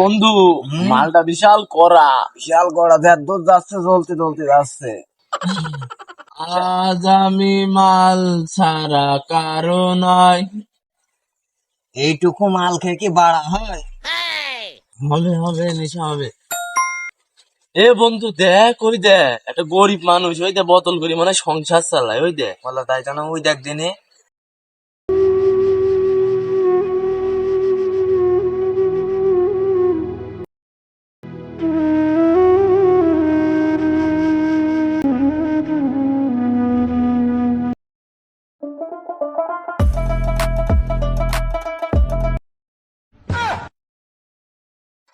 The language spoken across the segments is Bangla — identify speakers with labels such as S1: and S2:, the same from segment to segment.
S1: বন্ধু মালটা বিশাল কড়া।
S2: বিশাল কড়া। দেখ দুধ যাচ্ছে জ্বলতে জ্বলতে যাচ্ছে।
S1: আজ আমি মাল ছাড়া কারও নয়।
S2: এইটুকু মাল খেয়ে কি বাড়া হয়?
S1: হবে হবে নেশা হবে। এ বন্ধু দেখ ওই দেখ একটা গরিব মানুষ ওই দেখ বোতল করি মানে সংসার চালায় ওই দেখ।
S2: বলো তাই জানো ওই দেখ দিনে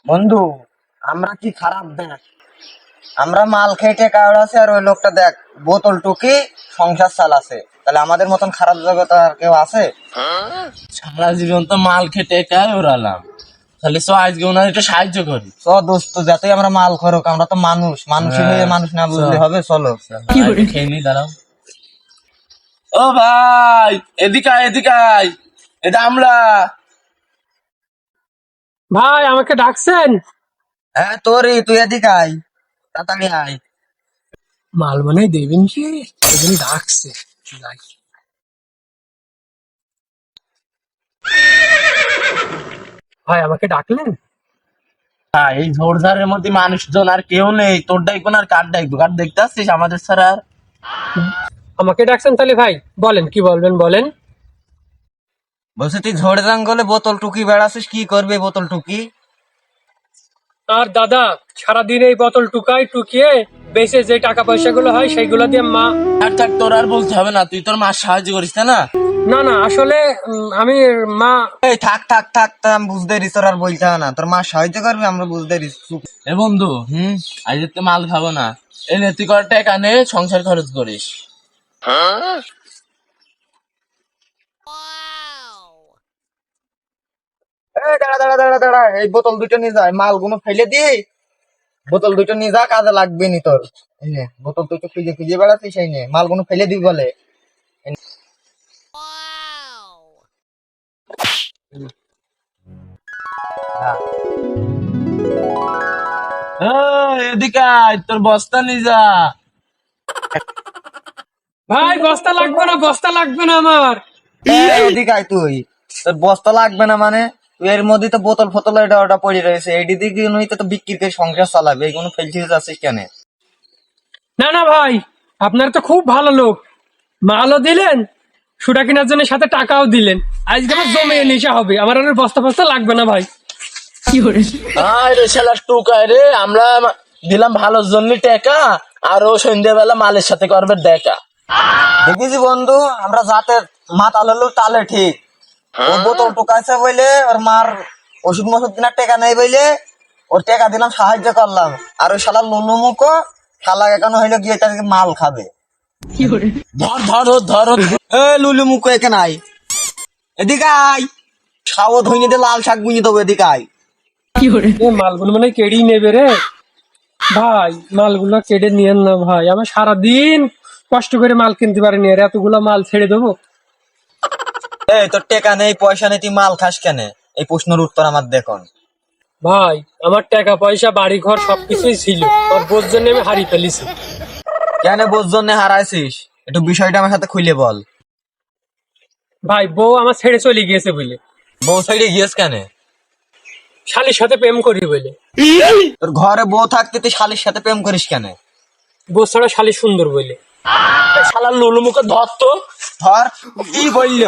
S2: বন্ধু আমরা কি খারাপ? দেখ আমরা মাল খেয়ে টেকা আছে আর ওই লোকটা দেখ বোতল টুকি সংসার চালাছে। তাহলে আমাদের মতন খারাপ জগৎ আর কেউ আছে?
S1: সারা জীবন তো মাল খেটে একাই ওড়ালাম। তাহলে তো আজকে ওনার একটু সাহায্য করি।
S2: চ দোস্ত যতই আমরা মাল খরক আমরা তো মানুষ। মানুষই হয়ে মানুষ না বুঝলে হবে চলো।
S1: আগে খেয়ে নি দাঁড়াও। ও ভাই এদিকে এদিকে এটা আমরা।
S3: ভাই আমাকে ডাকছেন?
S2: হ্যাঁ তোরই তুই এদিকে আয়। তাড়াতাড়ি আয়।
S3: মাল মানে দেবেন কি? এজন্য ডাকছে। যাই। ভাই আমাকে ডাকলেন?
S1: হ্যাঁ, এই ঝোড়ঝাড়ের মধ্যে মানুষজন আর কেউ নেই। তোর ডাকবো না আর কার ডাকবো? কার দেখতে আসছিস আমাদের ছাড়া আর?
S3: আমাকে ডাকছেন তাহলে ভাই বলেন কি বলবেন বলেন?
S2: বলছে তুই ঝড় জঙ্গলে বোতল টুকি বেড়াছিস কি করবে বোতল টুকি?
S3: আর দাদা সারাদিন এই বোতল টুকাই টুকিয়ে বেঁচে যে টাকা পয়সা গুলো হয় সেইগুলো দিয়ে মা
S1: থাক থাক তোর আর বলতে হবে না তুই তোর মার সাহায্য করিস না?
S3: না না আসলে উম, আমি মা
S2: এই থাক থাক থাক তা আমি বুঝতে দিস তোর আর বলতে হবে না। তোর মা সাহায্য করবে আমরা বুঝতে দিস
S1: এ বন্ধু হুম? আজ তো মাল খাব না। এই নেতি কর টাকা নে সংসার খরচ করিস
S2: এই দাঁড়া দাঁড়া এই বোতল দুটো নিয়ে যায় মালগুলো ফেলে দি। বোতল দুটো নিয়ে যা কাজে লাগবে নি তোর। বোতল দুটো খুঁজে খুঁজে সেই নে মালগুলো ফেলে দিবি বলে।
S1: এদিকে তোর বস্তা নিয়ে যা।
S3: ভাই বস্তা লাগবে না বস্তা লাগবে না আমার।
S2: এদিকে তুই। তোর বস্তা লাগবে না মানে? এর মধ্যে তো বোতল ফতল এটা ওটা পড়ে রয়েছে। এই দিকে তো বিক্রি করে সংসার চালাবে? এইগুলো ফেলছিস যাচ্ছিস কেন?
S3: না না ভাই আপনার তো খুব ভালো লোক। মালও দিলেন সুটা কেনার জন্য সাথে টাকাও দিলেন। আজকে আমার জমে নেশা হবে আমার আর বস্তা ফস্তা লাগবে না ভাই।
S1: আয় রে শালা টুকায় রে। আমরা দিলাম ভালোর জন্য টাকা আর ও সন্ধ্যাবেলা মালের সাথে করবে দেখা।
S2: দেখিছি বন্ধু আমরা যাতে মা তালে তালে ঠিক। ও বোতল টোকাইছে বলে ওর মার ওষুধ মশুদ কিনার টাকা নেই বলে ওর টাকা দিলাম সাহায্য করলাম। আর ওই শালা লুলু মুখো শালা এখানে হইল গিয়ে তাদেরকে মাল খাবে।
S1: ধর ধর ধর
S2: এ লুলু মুখো এখানে আয় এদিকে আয়। সাও ধইনে দিয়ে লাল শাক বুঝে দেবো এদিকে আয়।
S3: মালগুলো মানে কেড়েই নেবে রে। ভাই মালগুলো কেড়ে নিয়েন না ভাই। আমি সারাদিন কষ্ট করে মাল কিনতে পারিনি আর এতগুলো মাল ছেড়ে দেবো।
S2: এই তোর টাকা নেই পয়সা নেই তুই মাল খাস কেন? এই প্রশ্নের উত্তর আমার দেখুন
S3: ভাই আমার টাকা পয়সা বাড়ি ঘর সবকিছুই ছিল। জন্য আমি হারিয়ে ফেলেছি।
S2: কেন জন্য হারাইছিস? একটু বিষয়টা আমার সাথে খুলে বল।
S3: ভাই বউ আমার ছেড়ে চলে গিয়েছে বলে।
S2: বউ সাইডে গিয়েছ কেন?
S3: শালির সাথে প্রেম করি বলে।
S2: তোর ঘরে বউ থাকতে তুই শালির সাথে প্রেম করিস কেন?
S3: বউ ছাড়া শালি সুন্দর বলে।
S1: শালা লুলু মুখে ধর তো
S2: ধর কি বলল.